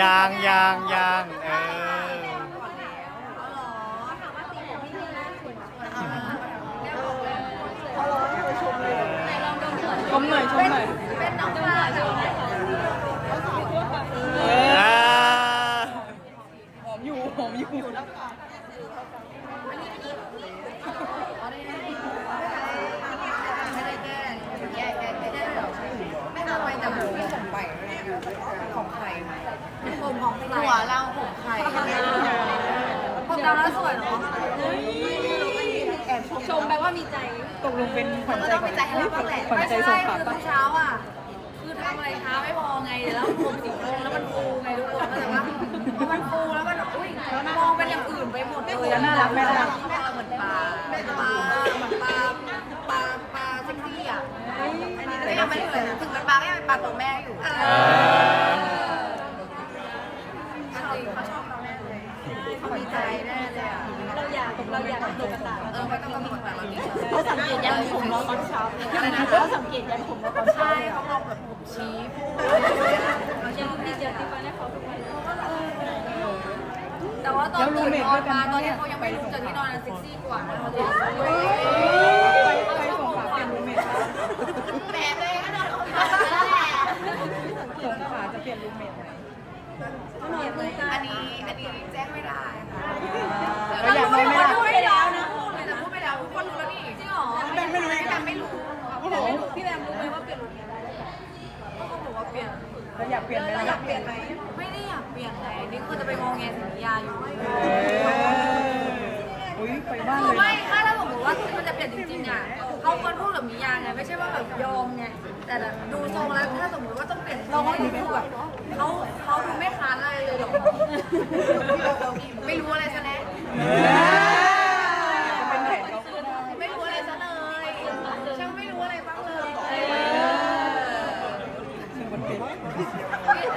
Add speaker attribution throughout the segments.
Speaker 1: ยางยางยางเออ
Speaker 2: ชมหน่อยชมหน่อย
Speaker 3: เป็นน้องปลาชม
Speaker 1: อ่า
Speaker 2: หอมอยู่หอมอยู่
Speaker 3: ไม่ได้แก้แก้แก้แก้หรอไม่เอาไปแต่ผมของไปของใครผ มของหัวเราผมใครผมดำแล้วสวยเนาะ
Speaker 2: ชมแปลว่ามีใจตกลงเป็นขวัญ
Speaker 3: ก็
Speaker 2: ใจ
Speaker 3: ต้องไปใจให้เราบ้างแหละ
Speaker 2: ขวัญ
Speaker 3: ไม่
Speaker 2: ใจ
Speaker 3: ใช่
Speaker 2: สงขลา
Speaker 3: คือ
Speaker 2: ปะ
Speaker 3: ทุกเช้าอะคือทำอะไรเช้าไม่พอไงแล้วผมสีลงแล้วมันฟูไงทุกคนเข้าใจปะพอมันฟูแล้วมันอุ้ยมองเป็นอย่างอื่นไปหมดเลย
Speaker 2: แล้วน่ารักไหมล่ะ
Speaker 3: เหมือนปลาปลาเหมือนปลาปลาปลาเซ็กซี่อะแต่ยังไม่ได้เลยถึงเป็นปลาก็ยังเป็นปลาตัวแม่อยู่ ยัน
Speaker 2: ผมเราตอนเช้า
Speaker 3: อะไรนะ
Speaker 2: เขาสังเกตยันผมเราตอนเช้า
Speaker 3: ใช่เขาบอกแบบผมชี้
Speaker 2: ยังดีเจอที่บ้านให้เขาทุกวัน
Speaker 3: แต่ว่าตอนตื่นนอนมาตอนนี้เขายังไม่รู้จะที่นอนเซ็กซี่กว่านะเขาจะ
Speaker 2: ไปไปสงขลาเป็นรูเมท
Speaker 3: แหมเลยก็นอน
Speaker 2: สงขาจะเปลี่ยนรูเมทไหม
Speaker 3: อันนี้อันนี้แจ้งไม่ได้ ว่า
Speaker 2: เปลี่ยนรูเมท
Speaker 3: เขาก็บอกว่าเปลี่ยน
Speaker 2: เราอยากเปลี่ยนไหม
Speaker 3: อยากเปลี่ยนไหมไม่ได้อยากเปลี่ยนไงนี่คือจะไปมองเงินสัญญาอยู่
Speaker 2: เอออุ้ยไปบ้านเลย
Speaker 3: ไม่ถ้าเราบอกว่ามันจะเปลี่ยนจริงๆอะเขาควรพูดแบบมียางไงไม่ใช่ว่าแบบยอมไงแต่ดูทรงแล้วถ้าสมมติว่าต้องเปลี่ยนเราก็ดูแบบเขาเขาดูไม่ค้านอะไรเลยหรอกไม่รู้อะไรซะแล้ว
Speaker 2: จะเป็นแผนเขาก็ได้
Speaker 3: ไม่รู้อะไรซะเลยช่างไม่รู้อะไรบ้างเลย
Speaker 2: ซึ่งมันเป็น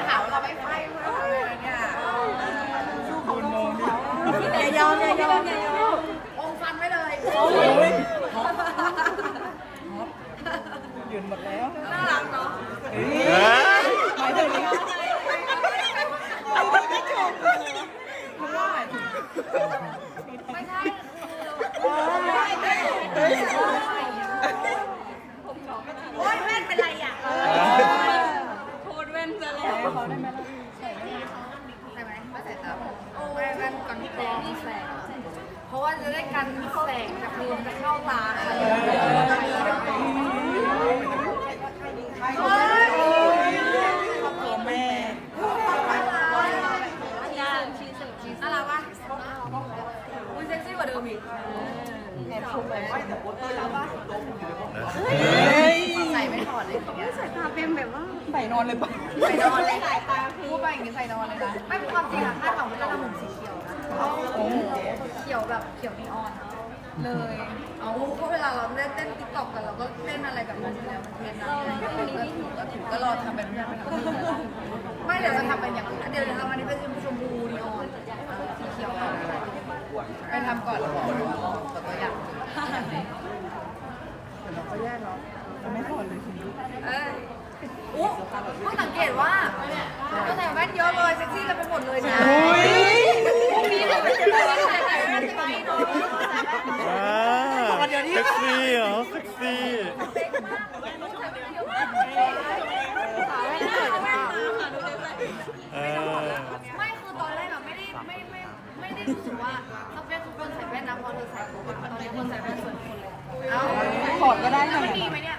Speaker 3: ถามเราไม่ไฟเลยเนี่ย
Speaker 2: คุณมองดิ อย่ายอมอย่ายอมอย่ายอม
Speaker 3: องฟันไว้เลย
Speaker 2: โอ้ยยืนหมดแล้ว
Speaker 3: น่ารักเนาะ
Speaker 2: เฮ้ย
Speaker 1: เอ้ย
Speaker 2: หมายถึงไม่จบเลยคือว่าหมายถึง
Speaker 3: ไม่ใช่
Speaker 2: เฮ้ย
Speaker 3: โอ๊ยแม่นเป็นไรอะ
Speaker 2: โคตรเว้นจะแล้วเขาได้ไหมล่ะ
Speaker 3: ใช่ไหมไม่ใส่ตาไม่แว่นกันแสงแสงเพราะว่า จะได้กันแสงจากลมจะเข้าตาอะไรอย่างเงี้ย
Speaker 2: ตัวแม่
Speaker 3: น่ารักปะอุ้ยเซ็กซี่กว่าเดิมอีก
Speaker 2: แอบชมเลย
Speaker 1: เฮ้ย
Speaker 2: เฮ้ย
Speaker 3: ใส่ไม่ถอดเลยอย่างเงี้ย
Speaker 2: ใส่นอนเลยปะ
Speaker 3: ใส่นอนเลยสายตาพูดไปอย่างงี้ใส่นอนเลยนะไม่เป็นความจริงอะคาดหวังว่าจะทำผมสีเขียว นะ
Speaker 2: โอ้
Speaker 3: เขียวแบบเขียวนีออนเลย เอาเพราะเวลาเราเล่นเต้นติ๊กต็อกกันเราก็เต้นอะไรแบบนั้นอยู่แล้วมันเทรนด์นะก็ถูกก็ถูกก็รอทำเป็นแบบนั้นไม่เดี๋ยวจะทำเป็นอย่างนั้นเดี๋ยวจะทำอันนี้เป็นชมพูนีออนสีเขียวไปทำก่อนแล้วบอกว่าตัวตัวอย่าง
Speaker 2: จะไม่ถอดเลยคุณดู
Speaker 3: เอ้ยอู้เพิ่งสังเกตว่าก็ใส่แว่นเยอะเลยเซ็กซี่กันไปหมดเลยนะ
Speaker 2: อุ้ย
Speaker 3: มีแต่ไม่ใช่ใส่ใส่แว่นไปเนาะ
Speaker 1: อ่า เซ็กซี่เหรอเซ็กซี่เออ
Speaker 3: ไม่คือตอนแรกแบบไม่ได้ไม่ไม่ไม่ได้รู้สึกว่าสเปคทุกคนใส่แว่นนะเพราะเธอใส่ผมอะตอนนี้คนใส่แว่นสวยคนเลยเอา
Speaker 2: ถอดก็ได้ค่ะ
Speaker 3: มันดีไหมเนี่ย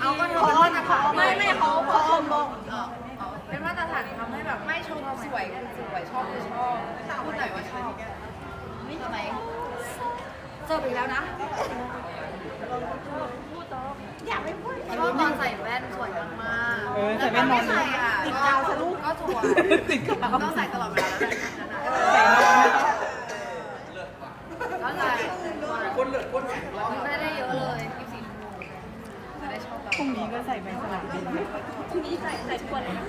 Speaker 3: เอาก็เธอนนมาตรฐานไม่ไม่เขาเขาบอกเออเออเป็นมาตรฐานทำให้แบบไม่ชมสวยสวยชอบคือชอบพูดหน่อยว่าชอบนี่ทำไม เจอไปแล้วนะอยากไม่พูดชอบตอนใส่แว่นสวยมาก
Speaker 2: เออใส่แว่นนอน
Speaker 3: ใส่อะติดกาวทะลุก็สวย
Speaker 2: ติดกาว
Speaker 3: ต้องใส่ตลอดเวลา
Speaker 2: ใส่นอน
Speaker 3: แล้วใส่คนเหลือคนได้ได้เยอะเลยยี่สิบจะได้ชอบเรา
Speaker 2: พรุ่งนี้ก็ใส่ใบสลัดดีพรุ่งนี้ใส่ใส่ทุกวันเลยนะ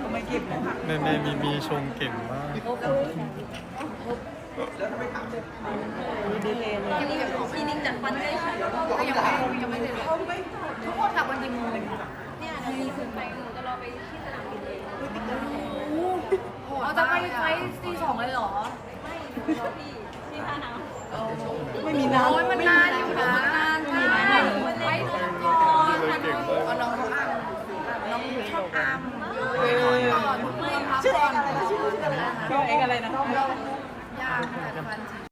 Speaker 2: ทำไมเก็บเลย
Speaker 1: เน่เน่มีมีชงเก่งมาก
Speaker 2: ดีเลยเลย
Speaker 3: คลินิกจัดฟันให้ฉันก็ยังไม่ยังไม่เสร็จทุกคนทำวันกี่โมงเนี่ยนาทีขึ้นไปหนูจะรอเราจะไปไฟตีสองเลยเหรอ
Speaker 2: ไม่มีน้ำ
Speaker 3: โอ้ยมันนานอยู่นะนานใช่ไปนอนก่อนเอาน้องเขาอ่านน้องชอบอ่านก่อนเพื่อพัก
Speaker 2: ชื่อเอ
Speaker 3: ก่อน
Speaker 2: อะไรนะชื่อชื่อะไรนะชื่อเองอะไรนะ
Speaker 3: ยากแต่ฟัน